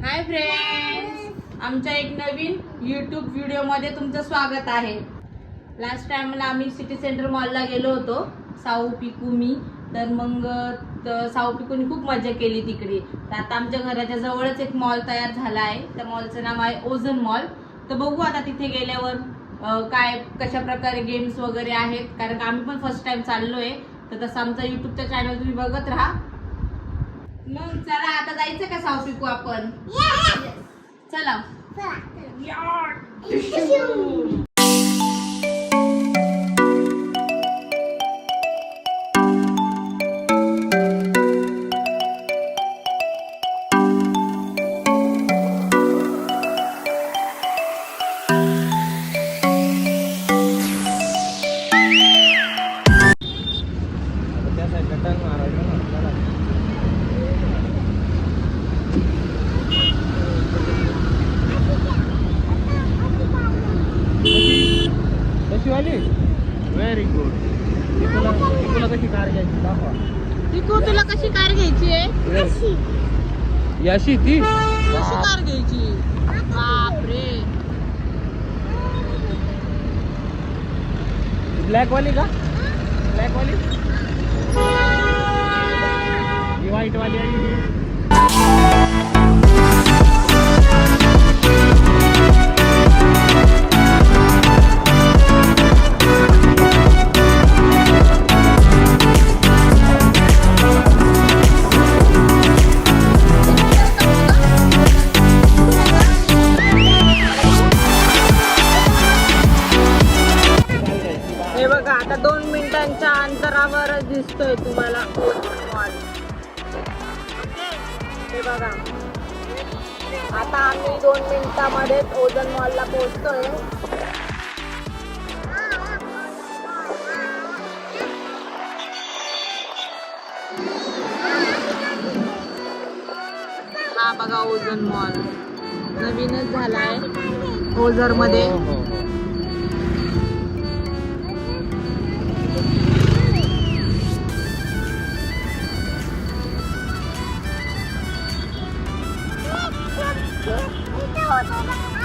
Hi friends आमच्या एक नवीन YouTube व्हिडिओमध्ये तुमचं स्वागत आहे. लास्ट टाईमला आम्ही सिटी सेंटर मॉलला गेलो होतो. साऊ पिकू मी. तर मग साऊ पिकूनी खूप मजा केली तिकडे. तर आता आमच्या घराच्या जवळच एक मॉल तयार झाला आहे. त्या मॉलचं नाव आहे ओझन मॉल तर बघू आता तिथे गेल्यावर काय कशा प्रकारे गेम्स वगैरे आहेत. कारण आम्ही पण फर्स्ट टाइम आहे तर तसं आमचा यूट्यूबचा चॅनल तुम्ही बघत राहा. मग चला आता जायचं का साऊ पिकू आपण? चला. त्या याशी. ती? कशी कार घ्यायची? बापरे. ब्लॅक वाली का? ब्लॅक वाली ही व्हाईट वाली आहे अंतरावरच दिसतोय तुम्हाला ओझोन मॉल हे बघा. आता आम्ही दोन मिनिटामध्येच ओझोन मॉलला पोहोचतोय. हा बघा ओझोन मॉल. नवीनच झालाय. ओझर मध्ये हो, हो, हो.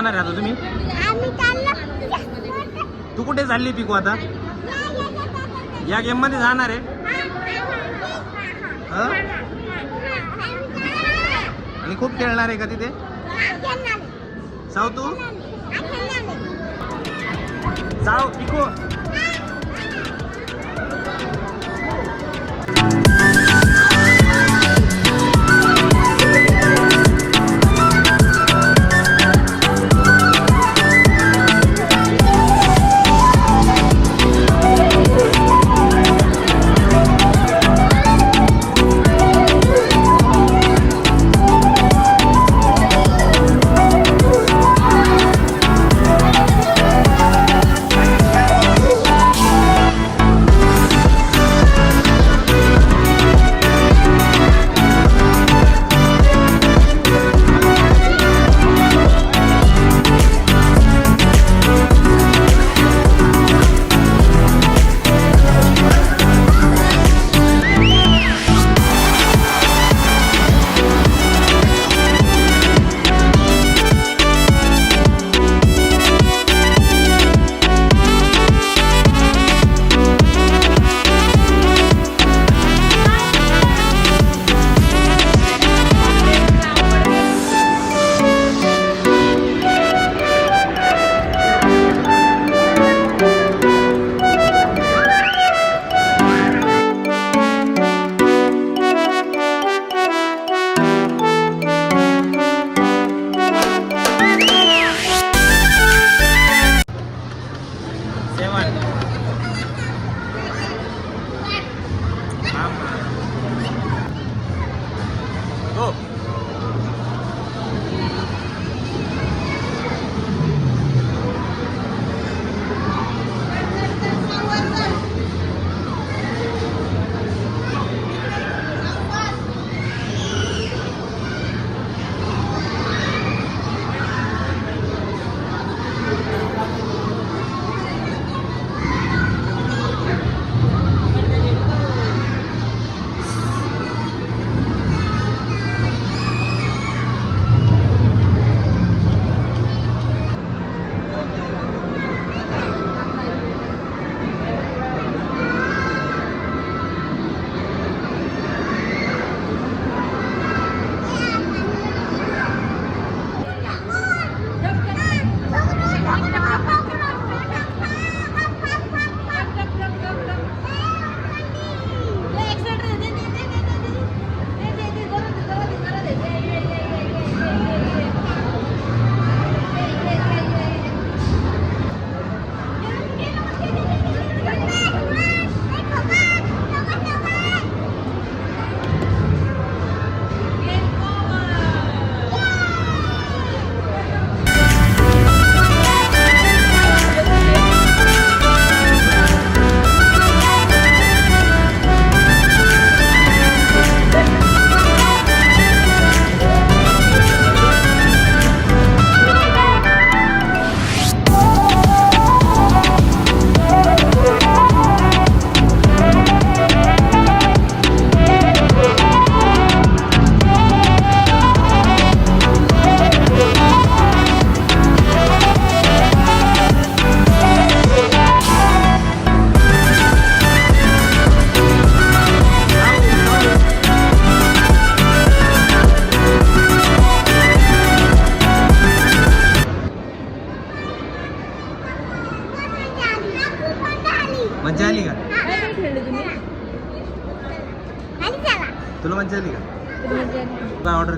जाणार आहे आता तुम्ही? तू कुठे चालली पिकू आता? या गेममध्ये जाणार आहे. हं? आणि खूप खेळणार आहे का तिथे? साव तू जाऊ पिकू.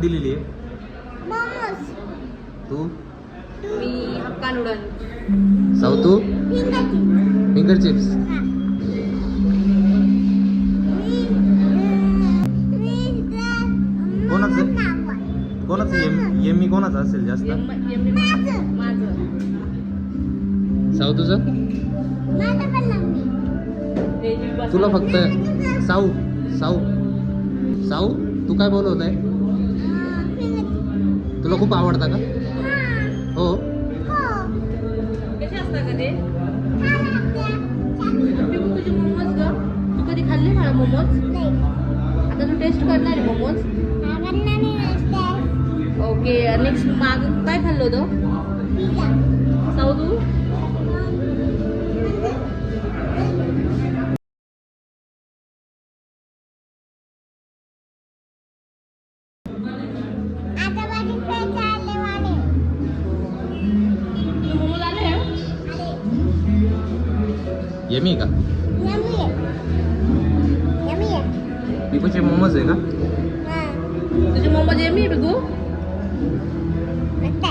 दिलेली आहे. तू? मी हक्का नूडल साऊ तू? Finger chips. कोणाचं? कोणाचं? एम एम कोणाचं असेल जास्त? साऊ तुझं? तुला फक्त साऊ साऊ. साऊ तू काय बोलवत आहे तुला खूप आवडता का? हो. कसे असतात का ते? तुझे मोमोज ग. तू कधी खाल्ले मला मोमोज? आता तू टेस्ट करणार आहे मोमोज. ओके नेक्स्ट माग काय खाल्लं होतं? तू यमी का पिकूचे मोमोज आहे का तुझे मोमोज येमी आहे पिकू यमी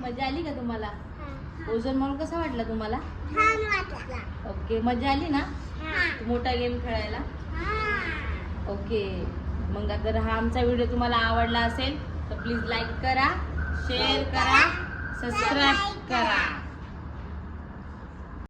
मजा आली का तुम्हाला? ओझोन म्हणून कसा वाटला तुम्हाला? ओके मजा आली ना? मोठा गेम खेळायला? ओके मग जर हा आमचा व्हिडिओ तुम्हाला आवडला असेल तर प्लीज लाईक करा शेअर करा सबस्क्राईब करा.